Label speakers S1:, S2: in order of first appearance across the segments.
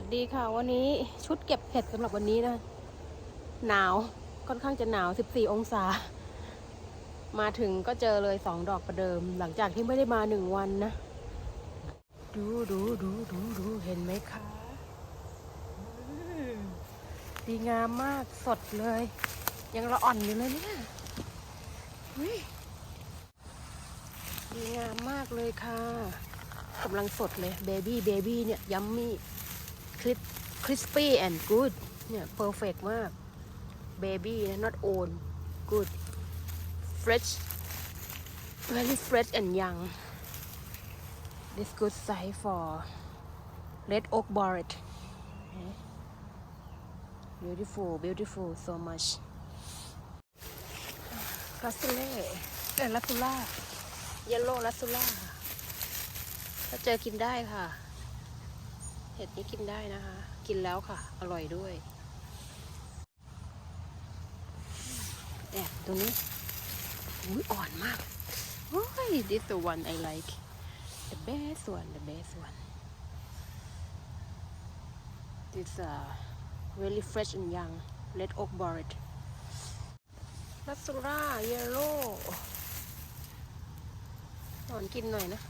S1: สดีค่ะ วันนี้ชุดเก็บเห็ดสำหรับวันนี้นะ หนาวค่อนข้างจะหนาว 14 องศา มาถึงก็เจอเลยสองดอกประเดิม หลังจากที่ไม่ได้มาหนึ่งวันนะ ดูดูดูดูดูเห็นไหมคะดีงามมากสดเลย ยังละอ่อนอยู่เลยเนี่ยดีงามมากเลยค่ะกำลังสดเลยเบบี้เบบี้เนี่ยยัมมี่ คลิปคริสปี้แอนด์กูดเนี่ยเพอร์เฟกมากเบบี้นะ not old good fresh very fresh and young this good size for red oak barret beautiful beautiful so much ลัสเล่เออลัสซูล่าเยลโล่ลัสซูล่าถ้าเจอกินได้ค่ะ เห็ดนี้กินได้นะคะ กินแล้วค่ะ อร่อยด้วยแอบตรงนี้อุ้ยอ่อนมากโอ้ย this the one I like the best one the best one this uh really fresh and young red oak barret ลัสซูร่าเยลโล่นอนกินหน่อยนะ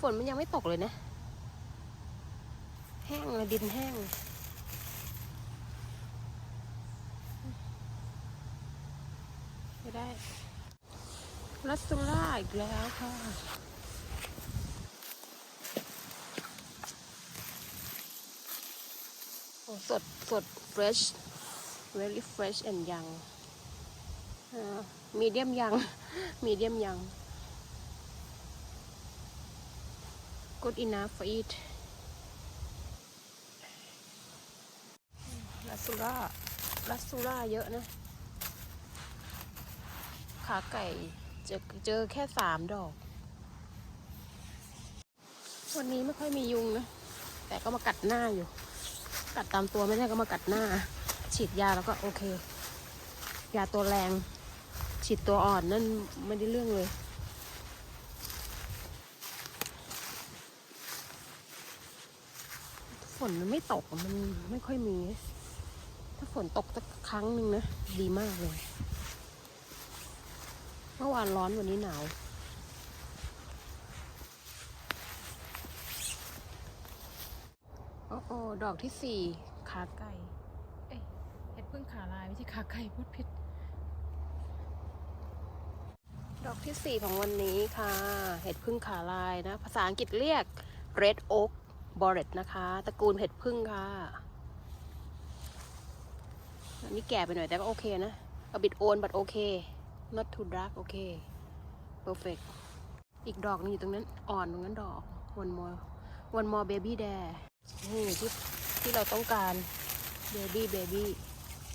S1: ฝนมันยังไม่ตกเลยนะ แห้งเลยดินแห้งไม่ได้ลัสซูล่าอีกแล้วค่ะโอ้สดสด fresh very fresh and young มีเดียมยัง มีเดียมยัง good enough for eat ลัสซูล่าลัสซูล่าเยอะนะ ขาไก่เจอเจอแค่สามดอก วันนี้ไม่ค่อยมียุงนะ แต่ก็มากัดหน้าอยู่ กัดตามตัวไม่ได้ก็มากัดหน้า ฉีดยาแล้วก็โอเค ยาตัวแรง ฉีดตัวอ่อนนั่นไม่ได้เรื่องเลยฝนมันไม่ตกมันไม่ค่อยมีาฝนตกสักครั้งหนึ่งนะ ดีมากเลย เมื่อวานร้อนวันนี้หนาว โอ้โอดอกที่สี่ขาไก่ เอ้ยเห็ดพึ่งขาลายไม่ใช่ขาไก่พูดผิด ดอกที่สี่ของวันนี้ค่ะ เห็ดพึ่งขาลายนะ ภาษาอังกฤษเรียก red oak boret นะคะ ตระกูลเห็ดพึ่งค่ะ อันนี้แก่ไปหน่อยแต่ก็โอเคนะเอาบิดโอนบัดโอเค not too dark โอเค perfect อีกดอกนึงอยู่ตรงนั้นอ่อนตรงนั้นดอก one more one more baby there นี่ที่ที่เราต้องการ baby baby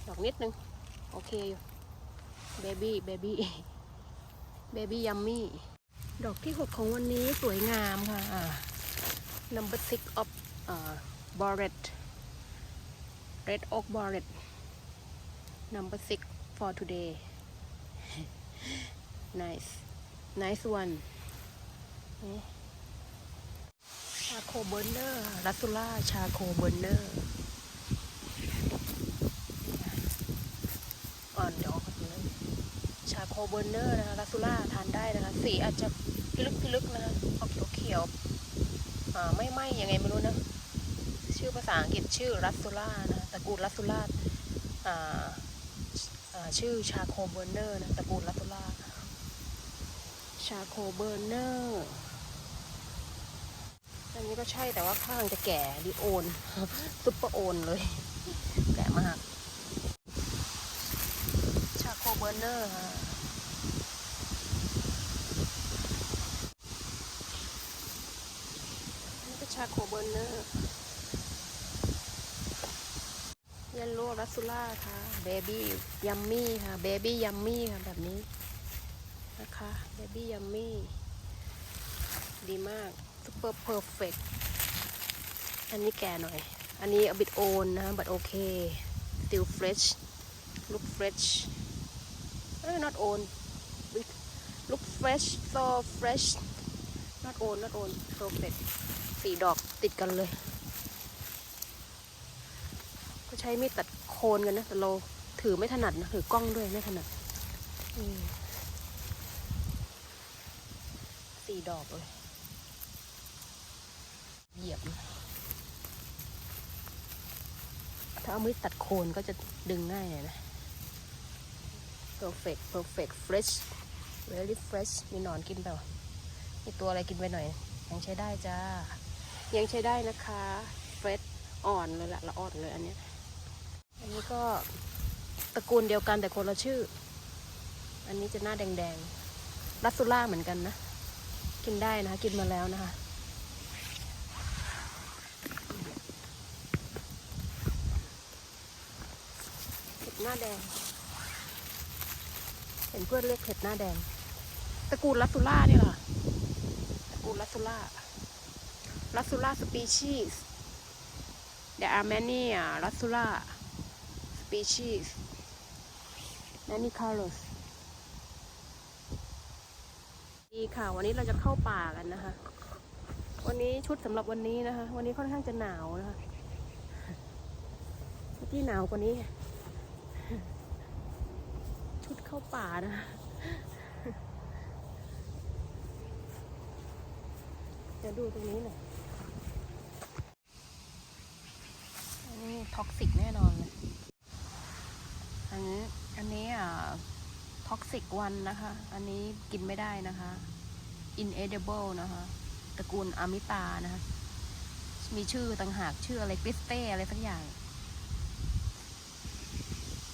S1: ดอกนิดนึง โอเคอยู่ baby baby baby yummy ดอกที่หกของวันนี้สวยงามค่ะ number six of uh, barret red oak barret number six for today nice nice one ชาโคเบอร์เนอร์รัสซูล่าชาโคเบอร์เนอร์อ่อนเดี๋ยวออกมาเลยชาโคเบอร์เนอร์นะคะรัสซูล่าทานได้นะคะ สีอาจจะพิลึกพิลึกนะคะออกเขียวเขียวๆอ่าไม่ไหมยังไงไม่รู้นะ ชื่อภาษาอังกฤษชื่อรัสซูล่านะตระกูลรัสซูล่าอ่า ชื่อชาโคเบอร์เนอร์นะตระกูลรัสซูล่าชาโคเบอร์เนอร์อันนี้ก็ใช่แต่ว่าข้างจะแก่ดิโอนซุปเปอร์โอนเลย แก่มาก ชาโคเบอร์เนอร์ค่ะนี่ก็ชาโคเบอร์เนอร์เยลโล่ รัสซูล่าค่ะเบบี้ยัมมี่ค่ะเบบี้ยัมมี่ค่ะแบบนี้นะคะเบบี้ยัมมี่ดีมากซุปเปอร์เพอร์เฟกอันนี้แก่หน่อย อันนี้ a bit old นะ but okay still fresh look fresh เอ้ย not old look fresh so fresh not old not old perfect สี่ดอกติดกันเลย ก็ใช้มีดตัด โคนกันนะแต่เราถือไม่ถนัดนะถือกล้องด้วยไม่ถนัดอืมสี่ดอกเลยเหยียบนะถ้าเอามีดตัดโคนก็จะดึงง่ายหน่อยนะ perfect perfect fresh very fresh มีหนอนกินเปล่ามีตัวอะไรกินไปหน่อย ยังใช้ได้จ้า ยังใช้ได้นะคะ fresh อ่อนเลยละละอ่อนเลยอันเนี้ยอั นี้ก็ตระกูลเดียวกันแต่คนละชื่อ อันนี้จะหน้าแดงๆ รัสซูล่าเหมือนกันนะ กินได้นะคะ กินมาแล้วนะคะ เห็ดหน้าแดง เห็นเพื่อนเรียกเห็ดหน้าแดง ตระกูลรัสซูล่าเนี่ยหรอตระกูลรัสซูล่า รัสซูล่าสปีชีส์ There are many uh, Rassula species, many colors. ดีค่ะ วันนี้เราจะเข้าป่ากันนะคะ วันนี้ชุดสำหรับวันนี้นะคะ วันนี้ค่อนข้างจะหนาวนะคะเมื่หนาวกว่านี้ ชุดเข้าป่านะคะดูตรงนี้หน่อยอันนี้ท็อกซิกแน่นอนเลย อันนี้อันนี้อ่าท็อกซิกวันนะคะ อันนี้กินไม่ได้นะคะ inedible นะคะตระกูลอามิตานะคะ มีชื่อต่างหากชื่ออะไรกริสเต้อะไรสักอย่าง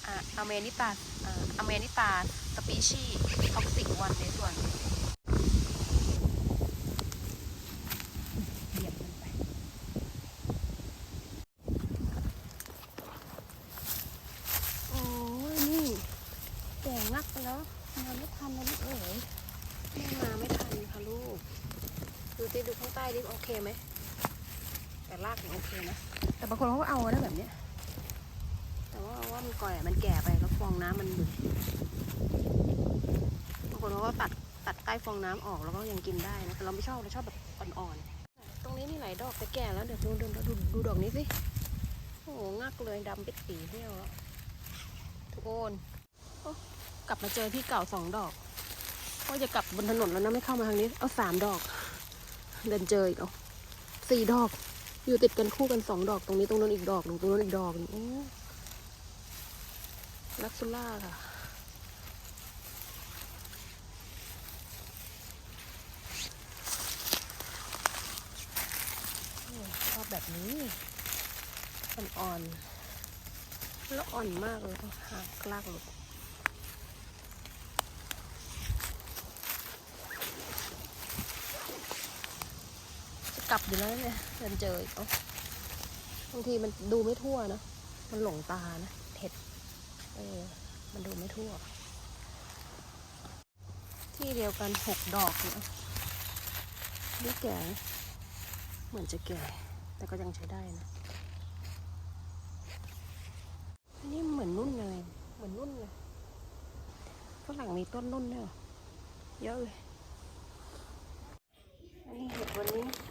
S1: อ่าอเมนิตาอ่าอเมนิตาสปีชีท็อกซิกวันในส่วนเหยียบมันไป โอ้ยนี่แก่งักไป แล้วมาไม่ทันนะลูกเอ๋ยแม่มาไม่ทันค่ะลูก ดูสิดูข้างใต้ดิโอเคไหม แต่รากยังโอเคนะ แต่บางคนเขาก็เอานะแบบเนี้ย แต่ว่าว่ามันก่อยอะมันแก่ไปแล้วฟองน้ำมันหลุดบางคนเขาก็ตัดตัดใต้ฟองน้ำออกแล้วก็ยังกินได้นะ แต่เราไม่ชอบเราชอบแบบอ่อนๆ ตรงนี้มีหลายดอกแต่แก่แล้วเดี๋ยวดูดูดูดูดอกนี้สิ โอ้โหงักเลยดำปิดปีเที่ยวแล้วทุกคนโอ้ กลับมาเจอที่เก่าสองดอกก็จะกลับบนถนนแล้วนะไม่เข้ามาทางนี้ เอาสามดอก เดินเจออีกเอาสี่ดอก อยู่ติดกันคู่กันสองดอกตรงนี้ตรงนั้นอีกดอกตรงนั้นอีกดอกนึ่งโอ้ลักซูล่าค่ะชอบแบบนี้อ่อนๆแล้วอ่อนมากเลยหักลากหลุด กลับอยู่แล้วเนี่ยเดินเจออีกเอ้าบางทีมันดูไม่ทั่วนะ มันหลงตานะเห็ดเออมันดูไม่ทั่ว ที่เดียวกันหกดอกเนี่ยนี่แก่เหมือนจะแก่ แต่ก็ยังใช้ได้นะอันนี้เหมือนนุ่นอะไรเหมือนนุ่นเลยฝรั่งมีต้นนุ่นด้วยเยอะเลยอันนี้เห็ดวันนี้